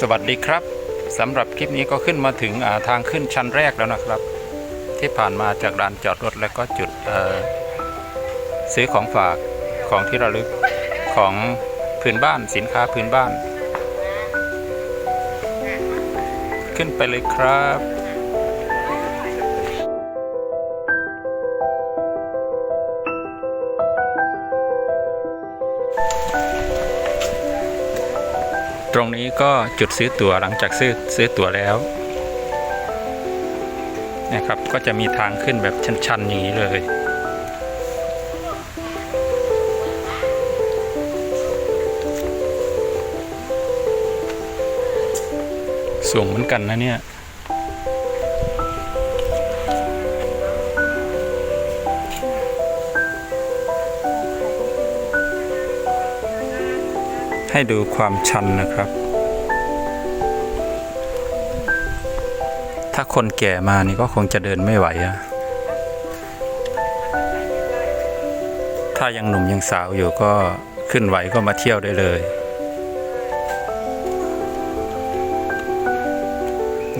สวัสดีครับสำหรับคลิปนี้ก็ขึ้นมาถึงาทางขึ้นชั้นแรกแล้วนะครับ ที่ผ่านมาจากลานจอดรถแล้วก็จุดซื้อของฝากของที่ระลึกของพื้นบ้านสินค้าพื้นบ้าน ขึ้นไปเลยครับ ตรงนี้ก็จุดซื้อตั๋วหลังจากซื้อซื้อตั๋วแล้วนะครับก็จะมีทางขึ้นแบบชันๆอย่างนี้เลย สูงเหมือนกันนะเนี่ย ให้ดูความชันนะครับ ถ้าคนแก่มานี่ก็คงจะเดินไม่ไหวอะถ้ายังหนุ่มยังสาวอยู่ก็ขึ้นไหวก็มาเที่ยวได้เลย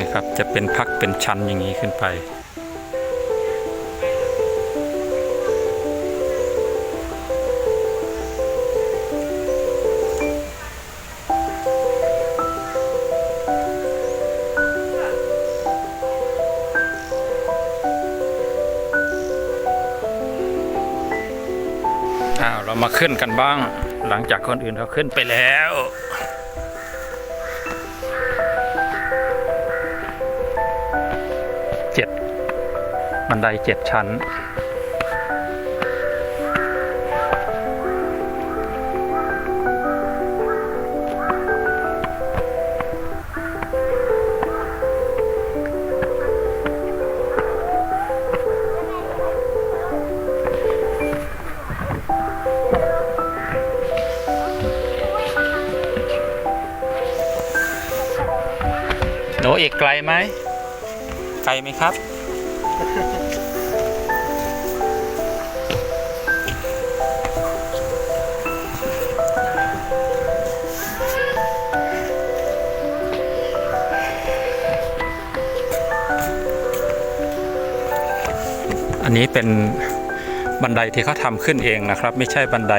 นะครับจะเป็นพักเป็นชั้นอย่างนี้ขึ้นไป มาขึ้นกันบ้าง หลังจากคนอื่นเขาขึ้นไปแล้ว เจ็ดบันไดเจ็ดชั้น หนูอีกไกลไหม ไกลไหมครับ อันนี้เป็นบันไดที่เขาทำขึ้นเองนะครับ ไม่ใช่บันได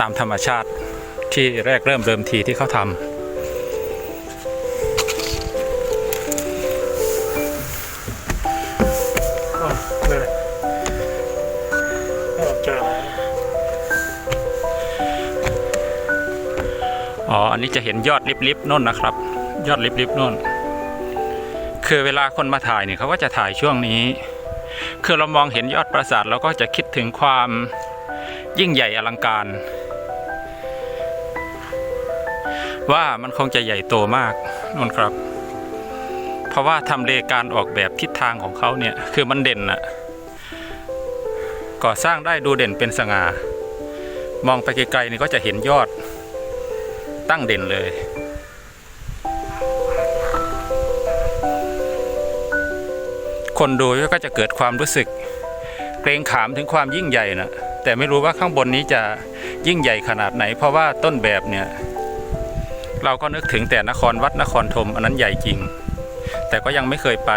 ตามธรรมชาติที่แรกเริ่มเดิมทีที่เขาทำ อ๋อ อันนี้จะเห็นยอดลิบๆน่นนะครับ ยอดลิบๆน่น คือเวลาคนมาถ่ายเนี่ยเขาก็จะถ่ายช่วงนี้ คือเรามองเห็นยอดปราสาทเราก็จะคิดถึงความยิ่งใหญ่อลังการ ว่ามันคงจะใหญ่โตมากน่นครับ เพราะว่าทำเลการออกแบบทิศทางของเขาเนี่ย คือมันเด่นอะก่อสร้างได้ดูเด่นเป็นสง่ามองไปไกลๆนี่ก็จะเห็นยอด ตั้งเด่นเลย คนดูก็จะเกิดความรู้สึก เกรงขามถึงความยิ่งใหญ่นะแต่ไม่รู้ว่าข้างบนนี้จะยิ่งใหญ่ขนาดไหน เพราะว่าต้นแบบเนี่ยเราก็นึกถึงแต่นครวัดนครธมอันนั้นใหญ่จริง แต่ก็ยังไม่เคยไป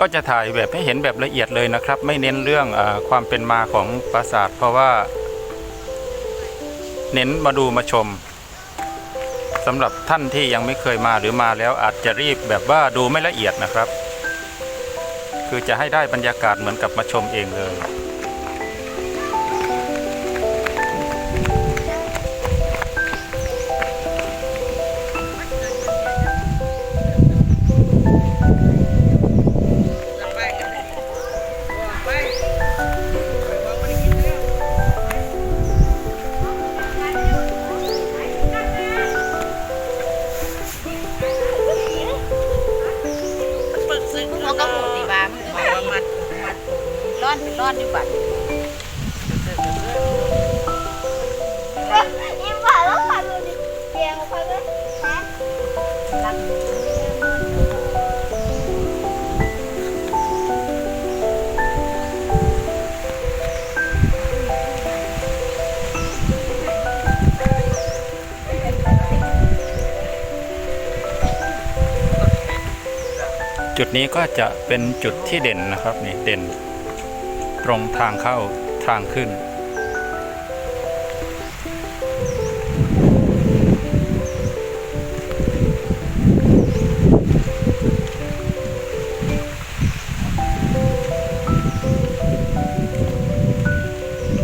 ก็จะถ่ายแบบให้เห็นแบบละเอียดเลยนะครับ ไม่เน้นเรื่องอความเป็นมาของปราสาท เพราะว่า เน้นมาดูมาชมสำหรับท่านที่ยังไม่เคยมาหรือมาแล้วอาจจะรีบแบบว่าดูไม่ละเอียดนะครับ คือจะให้ได้บรรยากาศเหมือนกับมาชมเองเลย นี้ก็จะเป็นจุดที่เด่นนะครับนี่เด่น ตรงทางเข้าทางขึ้น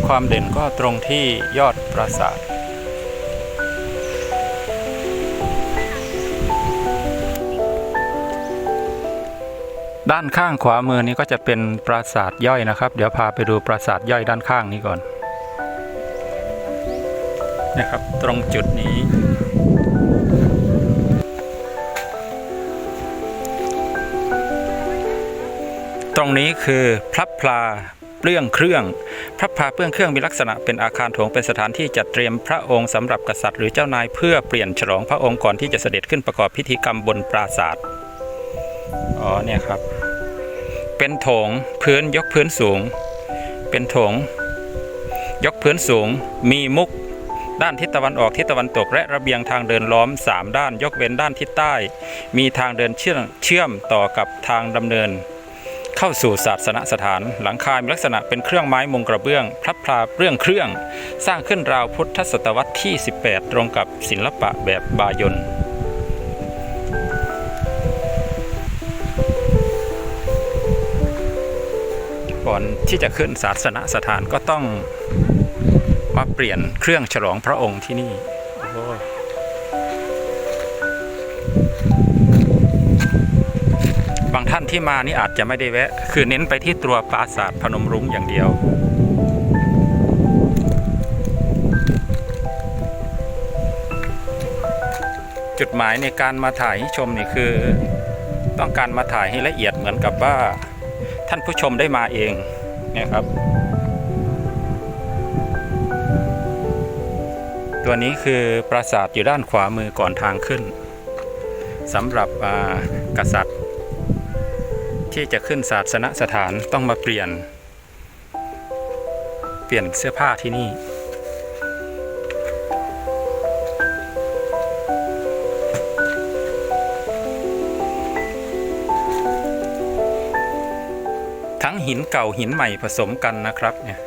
ความเด่นก็ตรงที่ยอดปราสาท ด้านข้างขวามือนี้ก็จะเป็นปราสาทย่อยนะครับ เดี๋ยวพาไปดูปราสาทย่อยด้านข้างนี้ก่อนนะครับตรงจุดนี้ ตรงนี้คือพระพลาเปลื้องเครื่อง พระพลาเปลื้องเครื่องมีลักษณะเป็นอาคารโถงเป็นสถานที่จัดเตรียมพระองค์สำหรับกษัตริย์หรือเจ้านายเพื่อเปลี่ยนฉลองพระองค์ก่อนที่จะเสด็จขึ้นประกอบพิธีกรรมบนปราสาทอ๋อเนี่ยครับ เป็นโถงพื้นยกพื้นสูง เป็นโถง ยกพื้นสูง มีมุก ด้านทิศตะวันออกทิศตะวันตก และระเบียงทางเดินล้อม 3 ด้าน ยกเว้นด้านทิศใต้ มีทางเดินเชื่อมเชื่อมต่อกับทางดำเนิน เข้าสู่ศาสนสถาน หลังคามีลักษณะเป็นเครื่องไม้มุงกระเบื้องพระพลาเรื่องเครื่อง สร้างขึ้นราวพุทธศตวรรษที่ 18 ตรงกับศิลปะแบบบายอน ก่อนที่จะขึ้นศาสนสถานก็ต้องมาเปลี่ยนเครื่องฉลองพระองค์ที่นี่บางท่านที่มานี่อาจจะไม่ได้แวะ คือเน้นไปที่ตัวปราสาทพนมรุ้งอย่างเดียวจุดหมายในการมาถ่ายให้ชมนี่คือ ต้องการมาถ่ายให้ละเอียดเหมือนกับว่า ท่านผู้ชมได้มาเองเนี่ยครับ ตัวนี้คือปราสาทอยู่ด้านขวามือก่อนทางขึ้นสำหรับกษัตริย์ ที่จะขึ้นศาสนสถานต้องมาเปลี่ยน เปลี่ยนเสื้อผ้าที่นี่ หินเก่าหินใหม่ผสมกันนะครับเนี่ย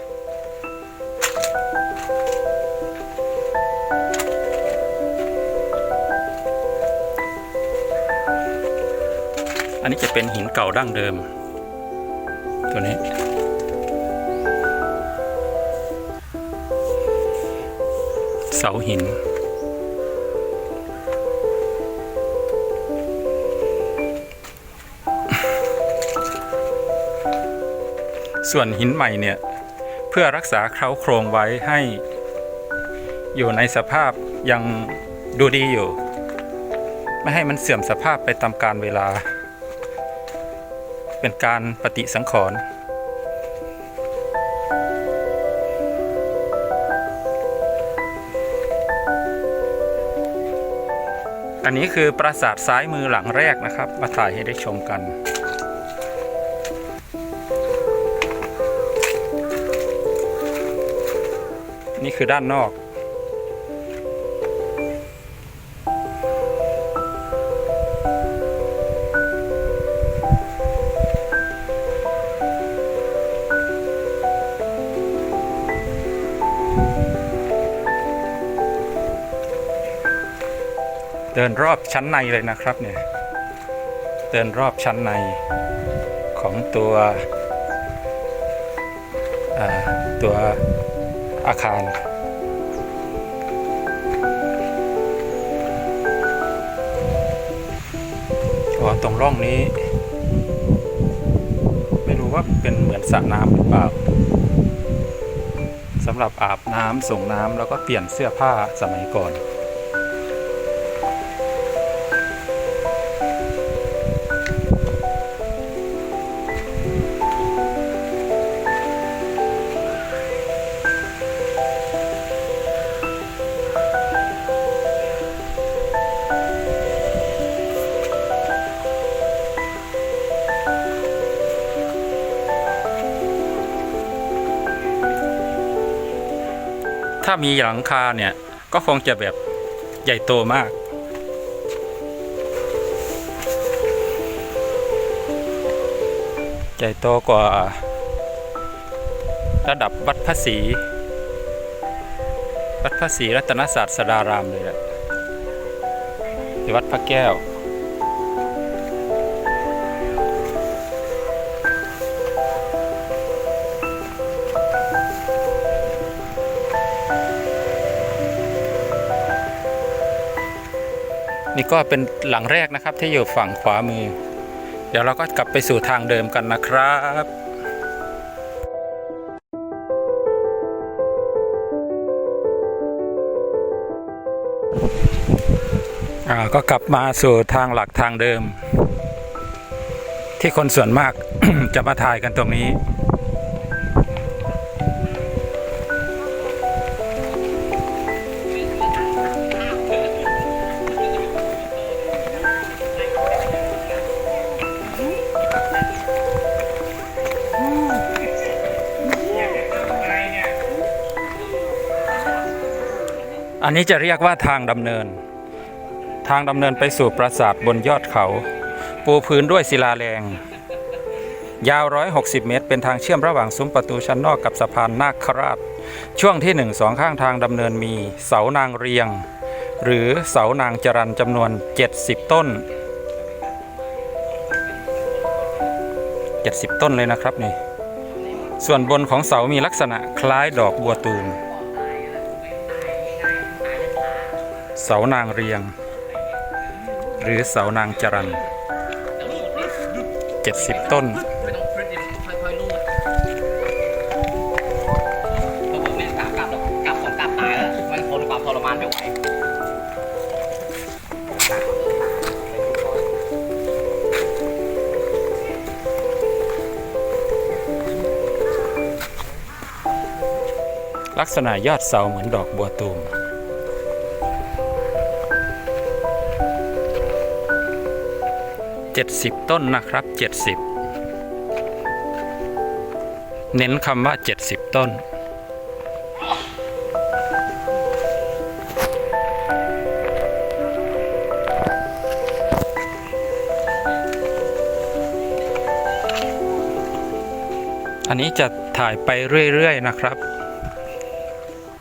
อันนี้จะเป็นหินเก่าดั้งเดิม ตัวนี้ เสาหิน ส่วนหินใหม่เนี่ย เพื่อรักษาเคราโครงไว้ให้อยู่ในสภาพยังดูดีอยู่ ไม่ให้มันเสื่อมสภาพไปตามกาลเวลา เป็นการปฏิสังขรณ์อันนี้คือปราสาทซ้ายมือหลังแรกนะครับ มาถ่ายให้ได้ชมกัน นี่คือด้านนอก เดินรอบชั้นในเลยนะครับเนี่ย เดินรอบชั้นในของตัวตัว อาคารอ๋อตรงร่องนี้ ไม่รู้ว่าเป็นเหมือนสระน้ำหรือเปล่าสำหรับอาบน้ำส่งน้ำแล้วก็เปลี่ยนเสื้อผ้าสมัยก่อน ถ้ามีหลังคาเนี่ย ก็คงจะแบบใหญ่โตมาก ใหญ่โตกว่า ระดับวัดพระศรีวัดพระศรีรัตนศาสดารามเลยแหละวัดพระแก้ว นี่ก็เป็นหลังแรกนะครับที่อยู่ฝั่งขวามือ เดี๋ยวเราก็กลับไปสู่ทางเดิมกันนะครับอ่าก็กลับมาสู่ทางหลักทางเดิม ที่คนส่วนมาก จะมาถ่ายกันตรงนี้ อันนี้จะเรียกว่าทางดำเนิน ทางดำเนินไปสู่ปราสาทบนยอดเขา ปูพื้นด้วยศิลาแรง ยาว 160 เมตร เป็นทางเชื่อมระหว่างซุ้มประตูชั้นนอกกับสะพานนาคราช ช่วงที่1สองข้างทางดำเนินมีเสานางเรียง หรือเสานางจรันจำนวน 70 ต้น 70 ต้นเลยนะครับนี่ส่วนบนของเสามีลักษณะคล้ายดอกบัวตูม เสานางเรียง หรือเสานางจรันเจ็ดสิบต้น ลักษณะยอดเสาเหมือนดอกบัวตูม 70 ต้นนะครับ 70 เน้นคำว่า 70 ต้น อันนี้จะถ่ายไปเรื่อย ๆ นะครับ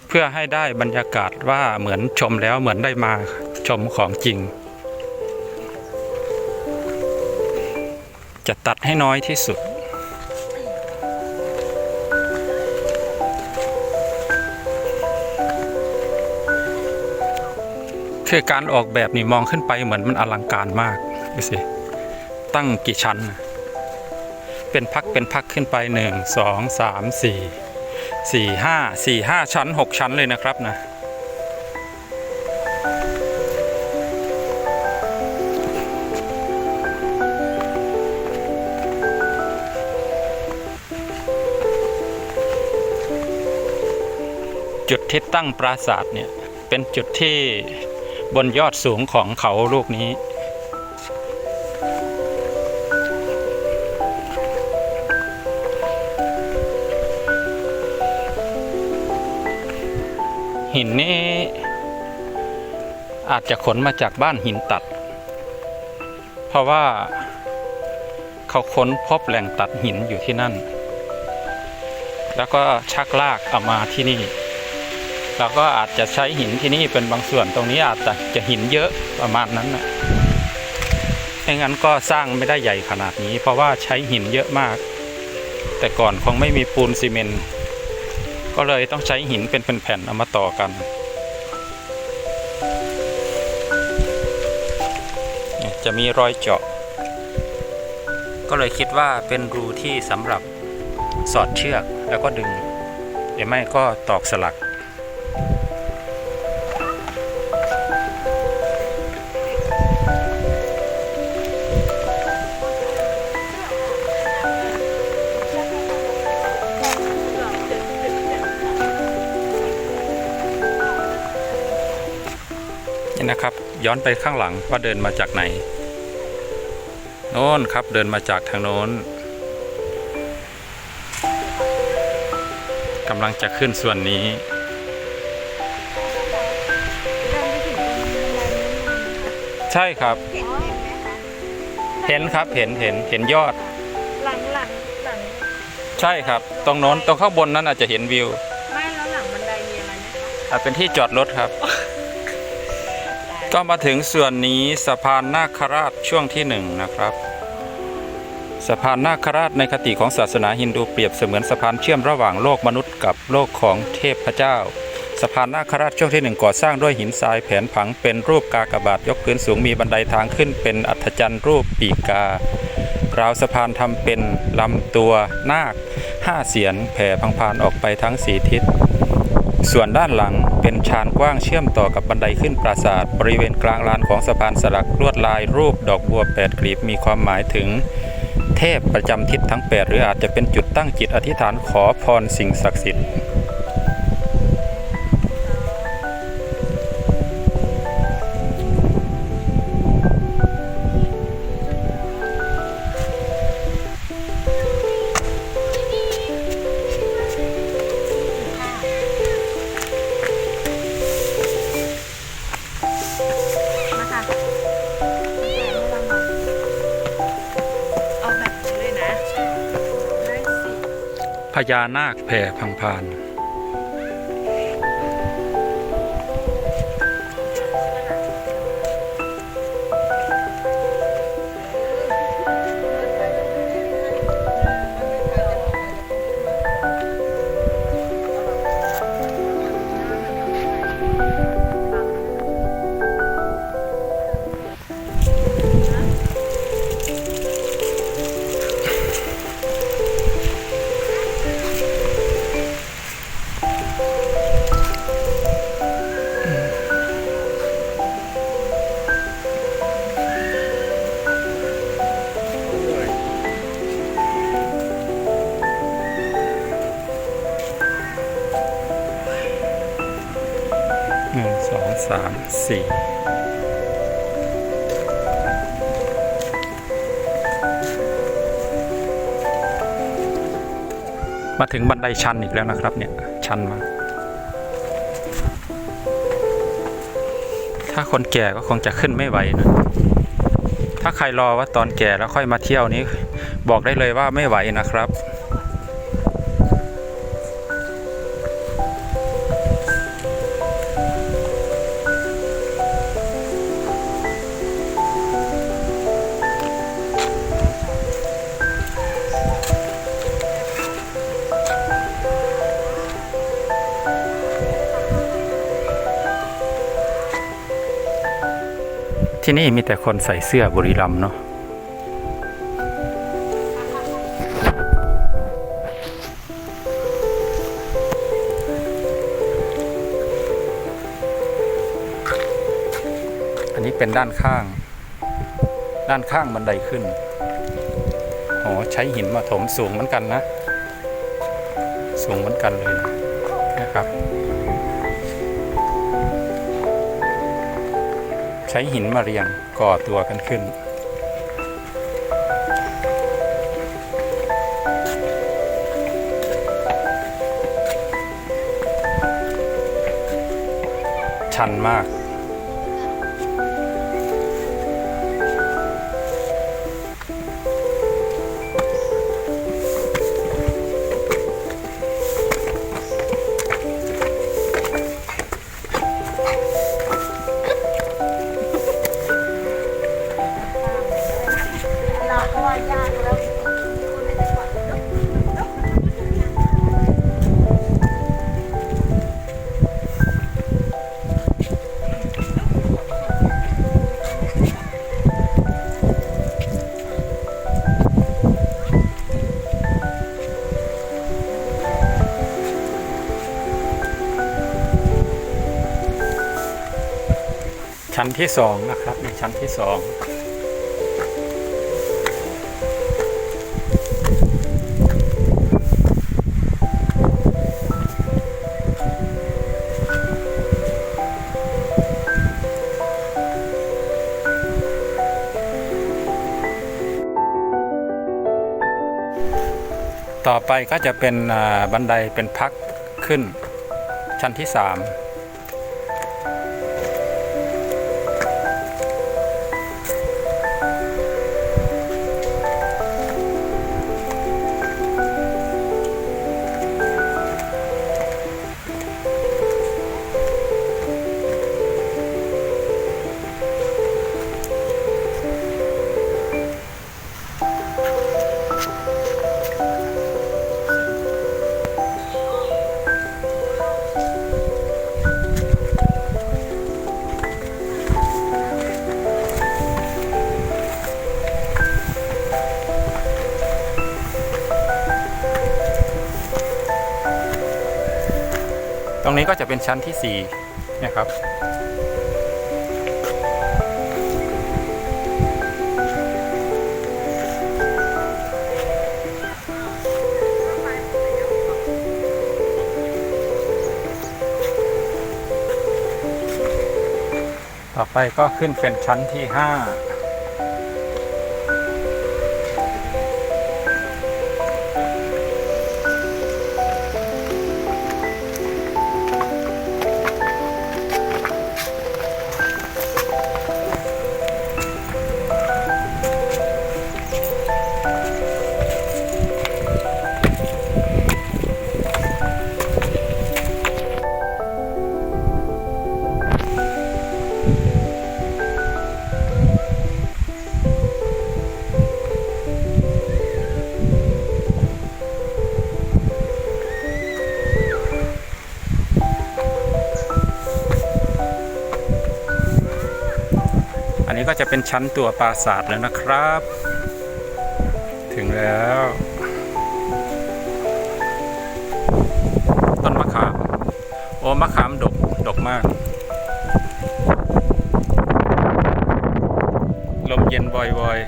เพื่อให้ได้บรรยากาศว่าเหมือนชมแล้วเหมือนได้มาชมของจริง จะตัดให้น้อยที่สุด คือการออกแบบนี่มองขึ้นไปเหมือนมันอลังการมากดูสิ ตั้งกี่ชั้น เป็นพักเป็นพักขึ้นไปหนึ่งสองสามสี่สี่ห้าสี่ห้าชั้นหกชั้นเลยนะครับนะ จุดที่ตั้งปราสาทเนี่ยเป็นจุดที่บนยอดสูงของเขาลูกนี้ หินนี้อาจจะขนมาจากบ้านหินตัด เพราะว่าเขาค้นพบแหล่งตัดหินอยู่ที่นั่น แล้วก็ชักลากเอามาที่นี่ แล้วก็อาจจะใช้หินที่นี่เป็นบางส่วนตรงนี้อาจจะจะหินเยอะประมาณนั้นนะไม่งั้นก็สร้างไม่ได้ใหญ่ขนาดนี้ เพราะว่าใช้หินเยอะมาก แต่ก่อนคงไม่มีปูนซีเมนต์ก็เลยต้องใช้หินเป็นแผ่นๆเอามาต่อกันจะมีรอยเจาะ ก็เลยคิดว่าเป็นรูที่สำหรับสอดเชือกแล้วก็ดึงหรือไม่ก็ตอกสลัก ย้อนไปข้างหลังว่าเดินมาจากไหน โน้นครับเดินมาจากทางโน้นกำลังจะขึ้นส่วนนี้ ใช่ครับ เห็นไหมคะเห็นครับเห็นเห็นเห็นยอด หลังหลังลังหลังใช่ครับ ตรงโน้นตรงข้างบนนั้นอาจจะเห็นวิว ไม่แล้วหลังบันไดมีอะไรไหมคะอาจเป็นที่จอดรถครับ ก็มาถึงส่วนนี้สะพานนาคราชช่วงที่หนึ่งนะครับ สะพานนาคราชในคติของศาสนาฮินดูเปรียบเสมือนสะพานเชื่อมระหว่างโลกมนุษย์กับโลกของเทพเจ้า สะพานนาคราชช่วงที่หนึ่งก่อสร้างด้วยหินทรายแผนผังเป็นรูปกากบาทยกพื้นสูงมีบันไดทางขึ้นเป็นอัฐจันทร์รูปปีการาวสะพานทำเป็นลำตัวนาคห้าเสียนแผ่พังพานออกไปทั้งสีทิศ ส่วนด้านหลังเป็นชานกว้างเชื่อมต่อกับบันไดขึ้นปราสาท บริเวณกลางลานของสะพานสลักลวดลายรูปดอกบัวแปดกลีบมีความหมายถึง เทพประจำทิศทั้ง 8 หรืออาจจะเป็นจุดตั้งจิตอธิษฐานขอพรสิ่งศักดิ์สิทธิ์ ญานาคแผ่พังพาน มาถึงบันไดชันอีกแล้วนะครับเนี่ยชันมา ถ้าคนแก่ก็คงจะขึ้นไม่ไหวนะถ้าใครรอว่าตอนแก่แล้วค่อยมาเที่ยวนี้ บอกได้เลยว่าไม่ไหวนะครับ ที่นี่มีแต่คนใส่เสื้อบุรีรัมย์เนาะอันนี้เป็นด้านข้าง ด้านข้างบันไดขึ้นโอ้ใช้หินมาถมสูงเหมือนกันนะ สูงเหมือนกันเลยนะครับ ใช้หินมาเรียงก่อตัวกันขึ้น ชันมาก ชั้นที่สองนะครับในชั้นที่สองต่อไปก็จะเป็นบันไดเป็นพักขึ้นชั้นที่สาม นี้ก็จะเป็นชั้นที่4นี่ยครับต่อไปก็ขึ้นเป็นชั้นที่ 5 จะเป็นชั้นตัวปราสาทแล้วนะครับ ถึงแล้ว ต้นมะขาม โอ้มะขามดก ดกมาก ลมเย็นบ่อย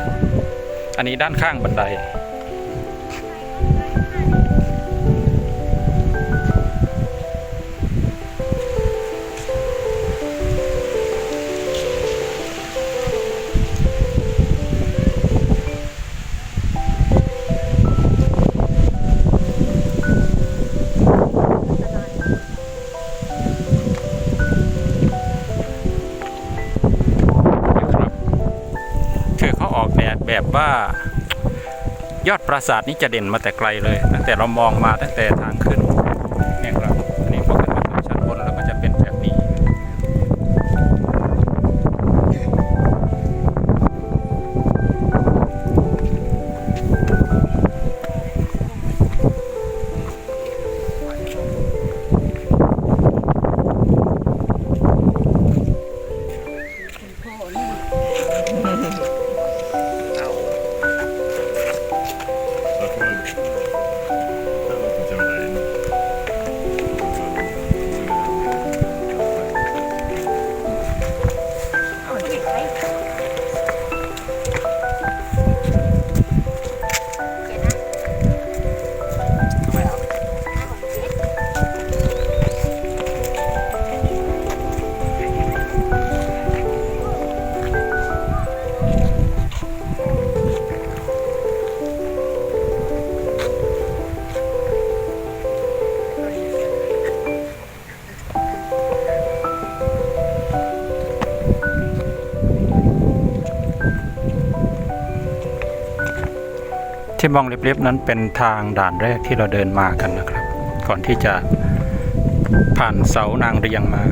ๆ อันนี้ด้านข้างบันได ว่ายอดปราสาทนี้จะเด่นมาแต่ไกลเลยตั้งแต่เรามองมาตั้งแต่ทางขึ้น ที่มองเรียบๆนั้นเป็นทางด่านแรกที่เราเดินมากันนะครับ ก่อนที่จะผ่านเสานางเรียงมา